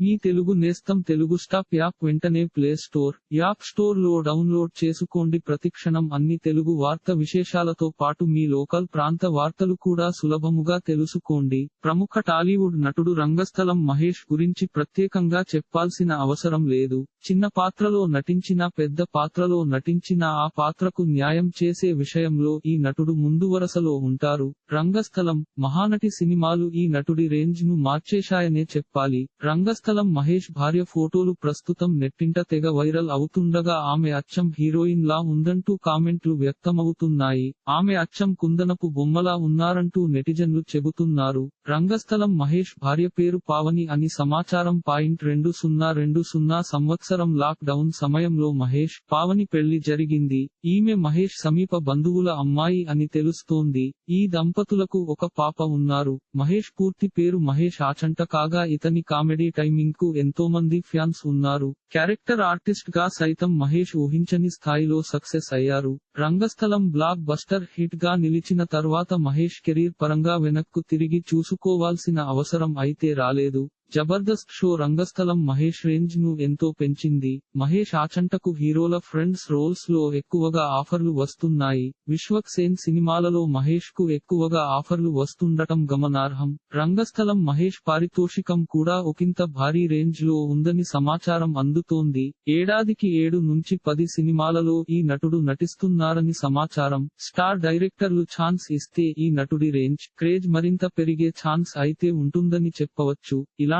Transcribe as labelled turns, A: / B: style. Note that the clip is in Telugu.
A: మీ తెలుగు నేస్తం తెలుగు స్టాప్ యాప్ వెంటనే ప్లే స్టోర్ యాప్ స్టోర్లో డౌన్లోడ్ చేసుకోండి. ప్రతిక్షణం అన్ని తెలుగు వార్త విశేషాలతో పాటు మీ లోకల్ ప్రాంత వార్తలు కూడా సులభముగా తెలుసుకోండి. ప్రముఖ టాలీవుడ్ నటుడు రంగస్థలం మహేష్ గురించి ప్రత్యేకంగా చెప్పాల్సిన అవసరం లేదు. చిన్న పాత్రలో నటించిన పెద్ద పాత్రలో నటించిన ఆ పాత్రకు న్యాయం చేసే విషయంలో ఈ నటుడు ముందు వరసలో ఉంటారు. రంగస్థలం మహానటి సినిమాలు ఈ నటుడి రేంజ్ను మార్చేశాయనే చెప్పాలి. రంగస్థలం మహేష్ భార్య ఫోటోలు ప్రస్తుతం నెట్టింట తెగ వైరల్ అవుతుండగా ఆమె అచ్చం హీరోయిన్ లా ఉందంటూ కామెంట్లు వ్యక్తమవుతున్నాయి. ఆమె అచ్చం కుందనపు బొమ్మలా ఉన్నారంటూ నెటిజన్లు చెబుతున్నారు. రంగస్థలం మహేష్ భార్య పేరు పావని అని సమాచారం పాయింట్ రెండు సున్నా రెండు సున్నా సంవత్సరం లాక్ డౌన్ సమయంలో మహేష్ పావని పెళ్ళి జరిగింది. ఈమె మహేష్ సమీప బంధువుల అమ్మాయి అని తెలుస్తోంది. ఈ దంపతులకు ఒక పాప ఉన్నారు. మహేష్ పూర్తి పేరు మహేష్ ఆచంట కాగా ఇతని కామెడీ టైమింగ్ కు ఎంతో మంది ఫ్యాన్స్ ఉన్నారు. క్యారెక్టర్ ఆర్టిస్ట్గా సైతం మహేష్ ఊహించని స్థాయిలో సక్సెస్ అయ్యారు. రంగస్థలం బ్లాక్ బస్టర్ హిట్గా నిలిచిన తర్వాత మహేష్ కెరీర్ పరంగా వెనక్కు తిరిగి చూసుకోవాల్సిన అవసరం అయితే రాలేదు. జబర్దస్త్ షో రంగస్థలం మహేష్ రేంజ్ను ఎంతో పెంచింది. మహేష్ ఆచంటకు హీరోల ఫ్రెండ్స్ రోల్స్లో ఎక్కువగా ఆఫర్లు వస్తున్నాయి. విశ్వక్ సేన్ సినిమాలలో మహేష్కు ఎక్కువగా ఆఫర్లు వస్తుండటం గమనార్హం. రంగస్థలం మహేష్ పారితోషికం కూడా ఒకంత భారీ రేంజ్లో ఉందని సమాచారం అందుతోంది. ఏడాదికి ఏడు నుంచి పది సినిమాలలో ఈ నటుడు నటిస్తున్నారని సమాచారం. స్టార్ డైరెక్టర్లు ఛాన్స్ ఇస్తే ఈ నటుడి రేంజ్ క్రేజ్ మరింత పెరిగే ఛాన్స్ అయితే ఉంటుందని చెప్పవచ్చు. ఇలా